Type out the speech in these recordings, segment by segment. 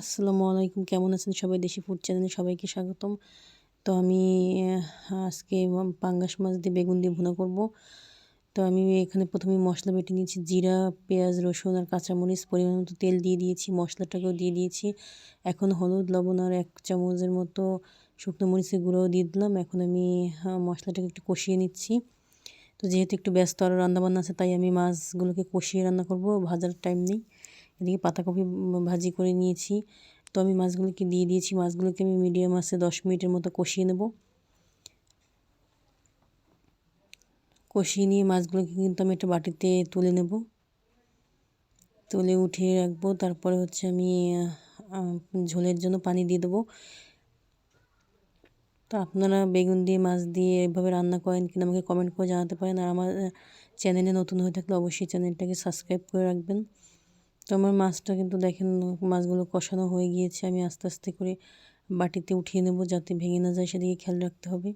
আসসালামু আলাইকুম। কেমন আছেন সবাই? দেশি ফুড চ্যানেলে সবাইকে স্বাগতম। তো আমি আজকে পাঙ্গাস মাছ দিয়ে বেগুন দিয়ে ভুনা করব। তো আমি এখানে প্রথমে মশলা বেটে নিয়েছি। জিরা, পেঁয়াজ, রসুন আর কাঁচামরিচ, পরিমাণ মতো তেল দিয়ে দিয়েছি, মশলাটাকেও দিয়ে দিয়েছি। এখন হলুদ, লবণ আর এক চামচের মতো শুকনো মরিচের গুঁড়োও দিয়ে দিলাম। এখন আমি মশলাটাকে একটু কষিয়ে নিচ্ছি। তো যেহেতু একটু ব্যস্ত আরও রান্নাবান্না আছে, তাই আমি মাছগুলোকে কষিয়ে রান্না করব। ভাজার টাইম নেই। এদিকে পাতাকপি ভাজি করে নিয়েছি। তো আমি মাছগুলোকে দিয়ে দিয়েছি। মাছগুলোকে আমি মিডিয়াম আছে দশ মিনিটের মতো কষিয়ে নেব। কষিয়ে নিয়ে মাছগুলোকে কিন্তু আমি একটা বাটিতে তুলে নেব। তুলে উঠিয়ে রাখব। তারপরে হচ্ছে আমি ঝোলের জন্য পানি দিয়ে দেবো। তো আপনারা বেগুন দিয়ে, মাছ দিয়ে এভাবে রান্না করেন কিনা আমাকে কমেন্ট করে জানাতে পারেন। আর আমার চ্যানেলে নতুন হয়ে থাকলে অবশ্যই চ্যানেলটাকে সাবস্ক্রাইব করে রাখবেন। তো আমার মাছটা কিন্তু দেখেন, মাছগুলো কষানো হয়ে গিয়েছে। আমি আস্তে আস্তে করে বাটিতে উঠিয়ে নেব যাতে ভেঙে না যায়, সেদিকে খেয়াল রাখতে হবে।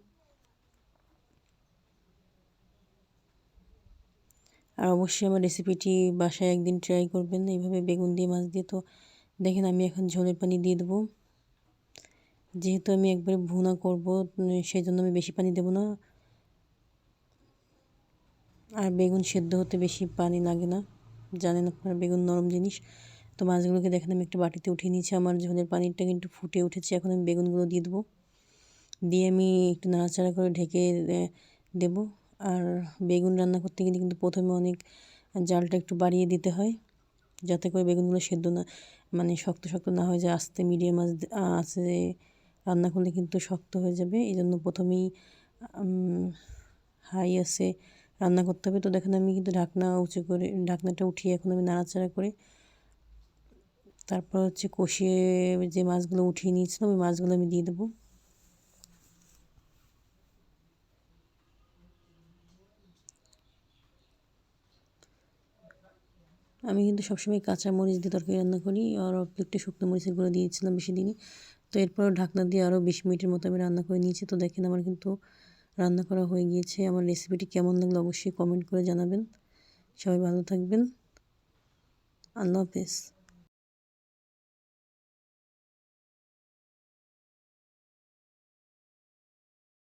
আর অবশ্যই আমার রেসিপিটি বাসায় একদিন ট্রাই করবেন। এইভাবে বেগুন দিয়ে মাছ দিয়ে তো দেখেন, আমি এখন ঝোলের পানি দিয়ে দেবো। যেহেতু আমি একবারে ভুনা করব সেই জন্য আমি বেশি পানি দেব না। আর বেগুন সেদ্ধ হতে বেশি পানি লাগে না। জানেন আপনার, বেগুন নরম জিনিস। তো মাছগুলোকে দেখেন আমি একটু বাটিতে উঠিয়ে নিয়েছি আমার, ঝোলের পানিটা কিন্তু ফুটে উঠেছে। এখন আমি বেগুনগুলো দিয়ে দেবো। দিয়ে আমি একটু নাড়াচাড়া করে ঢেকে দেব। আর বেগুন রান্না করতে গেলে কিন্তু প্রথমে অনেক জালটা একটু বাড়িয়ে দিতে হয়। যাতে করে বেগুনগুলো সেদ্ধ না মানে শক্ত শক্ত না হয়ে যায়। আস্তে মিডিয়াম আঁচ আছে রান্না করলে কিন্তু শক্ত হয়ে যাবে। এই জন্য প্রথমেই হাই আছে রান্না করতে হবে। তো দেখেন আমি কিন্তু ঢাকনা উঁচু করে, ঢাকনাটা উঠিয়ে এখন আমি নাড়াচাড়া করে। তারপর হচ্ছে কষিয়ে যে মাছগুলো উঠিয়ে নিয়েছিলাম, ওই মাছগুলো আমি দিয়ে দেবো। আমি কিন্তু সবসময় কাঁচা মরিচ দিয়ে তরকারি রান্না করি, আর অল্প একটু শুকনো মরিচের গুঁড়ো দিয়েছিলাম বেশি দিনই। তো এরপর ঢাকনা দিয়ে আরও বিশ মিনিটের মতো আমি রান্না করে নিয়েছি। তো দেখেন আমার কিন্তু রান্না করা হয়ে গিয়েছে। আমার রেসিপিটি কেমন লাগল অবশ্যই কমেন্ট করে জানাবেন। সবাই ভালো থাকবেন। আল্লাহ হাফেজ।